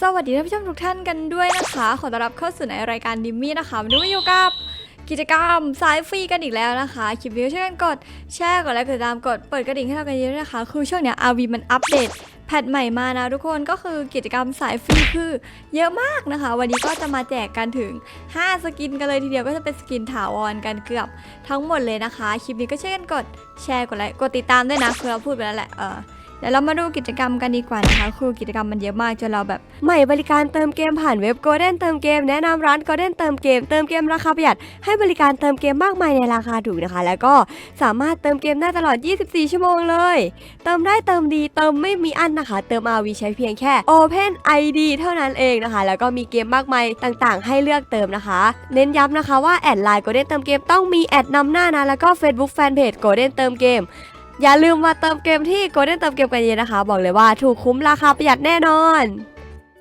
สวัสดีท่านผู้ชมทุกท่านกันด้วยนะคะ ขอต้อนรับเข้าสู่ในรายการดิมมี่นะคะวันนี้มาอยู่กับกิจกรรมสายฟรีกันอีกแล้วนะคะ คลิปนี้ช่วยกันกดแชร์กดไลค์กดติดตามกดเปิดกระดิ่งให้เรากันเยอะนะคะ คือช่วงเนี้ย RV มันอัปเดต พทใหม่มานะทุกคนก็คือกิจกรรมสายฟรีคือเยอะมากนะคะ วันนี้ก็จะมาแจกกันถึง 5 สกินกันเลยทีเดียวก็จะเป็นสกินถาวรกันเกือบทั้งหมดเลยนะคะ คลิปนี้ก็ช่วยกันกดแชร์กดไลค์กดติดตามด้วยนะคือเราพูดไปแล้วแหละเออ เดี๋ยวเรามาดูกิจกรรมกันดีกว่านะคะคือกิจกรรมมันเยอะมากจนเราแบบใหม่บริการเติมเกมผ่านเว็บ Golden เติมเกมแนะนำร้าน Golden เติมเกมเติมเกมราคาประหยัดให้บริการเติมเกมมากมายในราคาถูกนะคะ แล้วก็สามารถเติมเกมได้ตลอด 24 ชั่วโมงเลย เติมได้เติมดีเติมไม่มีอันนะคะ เติม RV ใช้เพียงแค่ Open ID เท่านั้นเองนะคะ แล้วก็มีเกมมากมายต่างๆ ให้เลือกเติมนะคะ เน้นย้ำนะคะว่าแอดไลน์ Golden เติมเกมต้องมีแอดนำหน้านะแล้วก็ Facebook Fanpage Golden เติมเกม อย่าลืมมาเติมเกมที่ Golden เติมเกมกันเยอะนะคะ บอกเลยว่าถูกคุ้มราคาประหยัดแน่นอน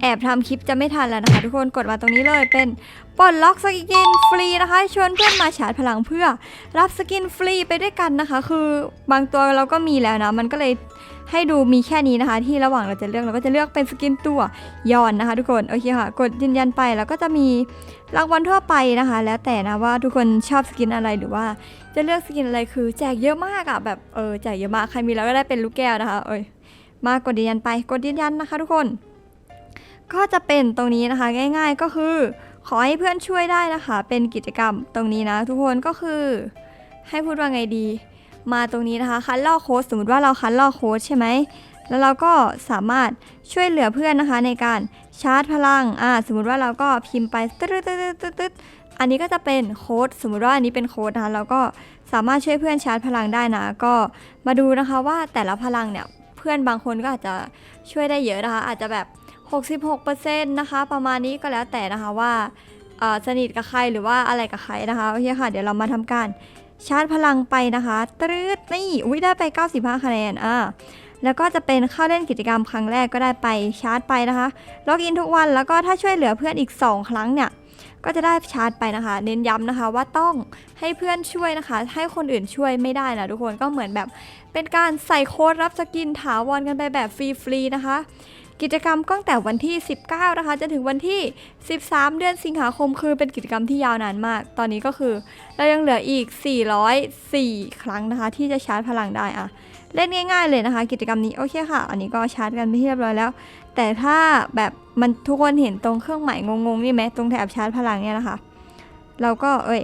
แอบทำคลิปจะไม่ทันแล้วนะคะ ทุกคนกดมาตรงนี้เลยเป็นปลดล็อกสกินฟรีนะคะ ชวนเพื่อนมาชาร์จพลังเพื่อ รับสกินฟรีไปด้วยกันนะคะ คือบางตัวเราก็มีแล้วนะ มันก็เลยให้ดูมีแค่นี้นะคะ ที่ระหว่างเราจะเลือกเราก็จะเลือกเป็นสกินตัวย้อนนะคะ ทุกคนโอเคค่ะ กดยืนยันไปแล้วก็จะมีรางวัลทั่วไปนะคะ แล้วแต่นะว่าทุกคนชอบสกินอะไรหรือว่า จะเลือกสกินอะไรคือแจกเยอะมากอะแบบเออแจกเยอะมากใครมีแล้วก็ได้เป็นลูกแก้วนะคะ เอ้ยมากดยืนยันไปกดยืนยันนะคะ ทุกคน ก็จะเป็นตรงนี้นะคะ ง่าย ๆ ก็คือ ขอให้เพื่อนช่วยได้นะคะ เป็นกิจกรรมตรงนี้นะ ทุกคนก็คือ ให้พูดว่าไงดี มาตรงนี้นะคะ คันลอกโค้ดสมมติว่าเราคันลอกโค้ดใช่ไหมแล้วเราก็สามารถช่วยเหลือเพื่อนนะคะ ในการชาร์จพลังอ่าสมมติว่าเราก็พิมพ์ไปตึ๊ดตึ๊ดตึ๊ดตึ๊ดตึ๊ดอันนี้ก็จะเป็นโค้ดสมมติว่าอันนี้เป็นโค้ดนะคะเราก็สามารถช่วยเพื่อนชาร์จพลังได้นะ ก็มาดูนะคะว่าแต่ละพลังเนี่ยเพื่อนบางคนก็อาจจะช่วยได้เยอะนะคะ อาจจะแบบ 66%นะคะประมาณนี้ก็แล้วแต่นะคะว่าสนิทกับใครหรือว่าอะไรกับใครนะคะโอเคค่ะ เดี๋ยวเรามาทำการชาร์จพลังไปนะคะตรึดนี่อุ้ยได้ไป 95 คะแนนอ่าแล้วก็จะเป็นเข้าเล่นกิจกรรมครั้งแรกก็ได้ไปชาร์จไปนะคะล็อกอินทุกวันแล้วก็ถ้าช่วยเหลือเพื่อนอีก 2 ครั้งเนี่ยก็จะได้ชาร์จไปนะคะ เน้นย้ำนะคะว่าต้องให้เพื่อนช่วยนะคะ ให้คนอื่นช่วยไม่ได้นะทุกคนก็เหมือนแบบเป็นการใส่โค้ดรับสกินถาวรกันไปแบบฟรีๆนะคะ กิจกรรมตั้งแต่วันที่ 19 นะคะจนถึงวันที่ 13 เดือนสิงหาคมคือเป็นกิจกรรมที่ยาวนานมาก ตอนนี้ก็คือเรายังเหลืออีก 404 ครั้งนะคะ ที่จะชาร์จพลังได้อะเล่นง่าย ๆเลยนะคะ กิจกรรมนี้โอเคค่ะ อันนี้ก็ชาร์จกันไปเรียบร้อยแล้ว แต่ถ้าแบบมันทุกคนเห็นตรงเครื่องหมายงงๆนี่ไหมตรงแถบชาร์จพลังเนี่ยนะคะ เราก็เอ้ย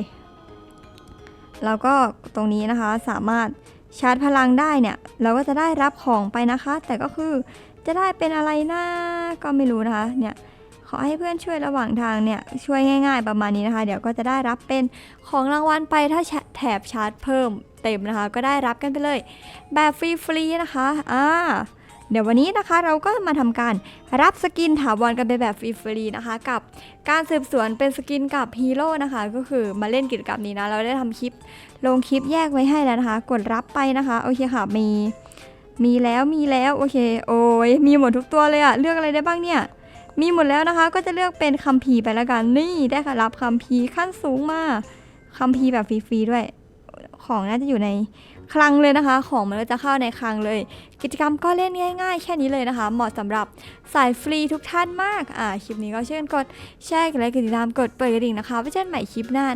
เราก็ตรงนี้นะคะสามารถชาร์จพลังได้เนี่ย เราก็จะได้รับของไปนะคะ แต่ก็คือ จะได้เป็นอะไรนะก็ไม่รู้นะคะเนี่ยขอให้เพื่อนช่วยระหว่างทางเนี่ยช่วยง่าย ๆ ประมาณนี้นะคะ เดี๋ยวก็จะได้รับเป็นของรางวัลไปถ้าแถบชาร์จเพิ่มเต็มนะคะ ก็ได้รับกันไปเลย แบบฟรีๆนะคะอ่าเดี๋ยววันนี้นะคะเราก็มาทำการรับสกินถาวรกันไปแบบฟรีๆนะคะ กับการสืบสวนเป็นสกินกับฮีโร่นะคะ ก็คือมาเล่นกิจกรรมนี้นะ เราได้ทำคลิปลงคลิปแยกไว้ให้แล้วนะคะ กดรับไปนะคะ โอเคค่ะมี มีแล้วมีแล้วโอเค โอ้ยมีหมดทุกตัวเลยอะเลือกอะไรได้บ้างเนี่ย มีหมดแล้วนะคะ ก็จะเลือกเป็นคัมภีร์ไปแล้วกันนี่ได้ค่ะรับคัมภีร์ขั้นสูงมากคัมภีร์แบบฟรีๆด้วย ของน่าจะอยู่ในคลังเลยนะคะ ของมันก็จะเข้าในคลังเลย กิจกรรมก็เล่นง่ายๆ แค่นี้เลยนะคะ เหมาะสำหรับสายฟรีทุกท่านมากอ่าคลิปนี้ก็เช่นกดแชร์กดไลค์กดติดตามกดเปิดกระดิ่งนะคะไว้เจอกันใหม่คลิปหน้า